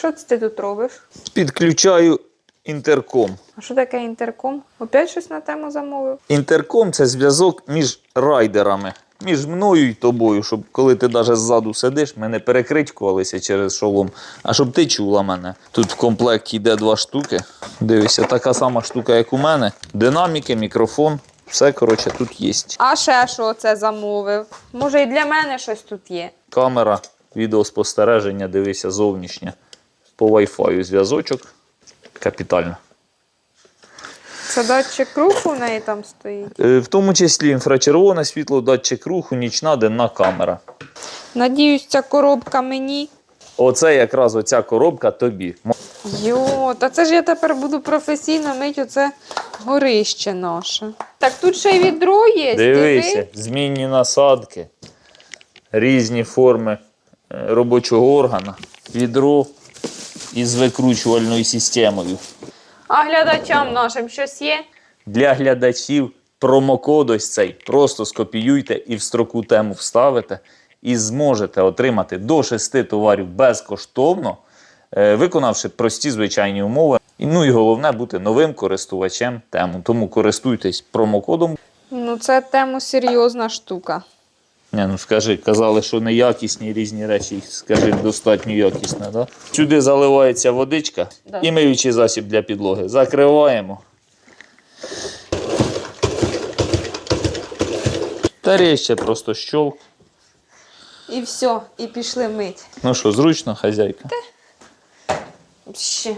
Що це ти тут робиш? Підключаю інтерком. А що таке інтерком? Опять щось на тему замовив? Інтерком це зв'язок між райдерами, між мною і тобою, щоб коли ти навіть ззаду сидиш, ми не перекричкувалися через шолом, а щоб ти чула мене. Тут в комплекті йде два штуки. Дивися, така сама штука, як у мене. Динаміки, мікрофон. Все, коротше, тут є. А ще що це замовив? Може і для мене щось тут є. Камера, відеоспостереження, дивися, зовнішнє. По Wi-Fi зв'язочок. Капітально. Це датчик руху в неї там стоїть. Е, В тому числі інфрачервоне світло, датчик руху, нічна денна камера. Надіюсь, ця коробка мені. Оце якраз оця коробка тобі. Йо, та це ж я тепер буду професійно мити оце горище наше. Так тут ще й відро є. Дивися, диви. змінні насадки, різні форми е, робочого органа, відро із викручувальною системою. А глядачам нашим щось є? Для глядачів промокод ось цей. Просто скопіюйте і в строку тему вставите, і зможете отримати до 6 товарів безкоштовно, е, виконавши прості звичайні умови. Ну і головне бути новим користувачем тему. Тому користуйтесь промокодом. Ну, це тему серйозна штука. Не, ну скажи, казали, що неякісні різні речі, скажи, достатньо якісне, да? Сюди заливається водичка Да. і миючий засіб для підлоги. Закриваємо. Та ріще просто щолк. І все, і пішли мить. Ну що, зручно, хазяйка? Ще.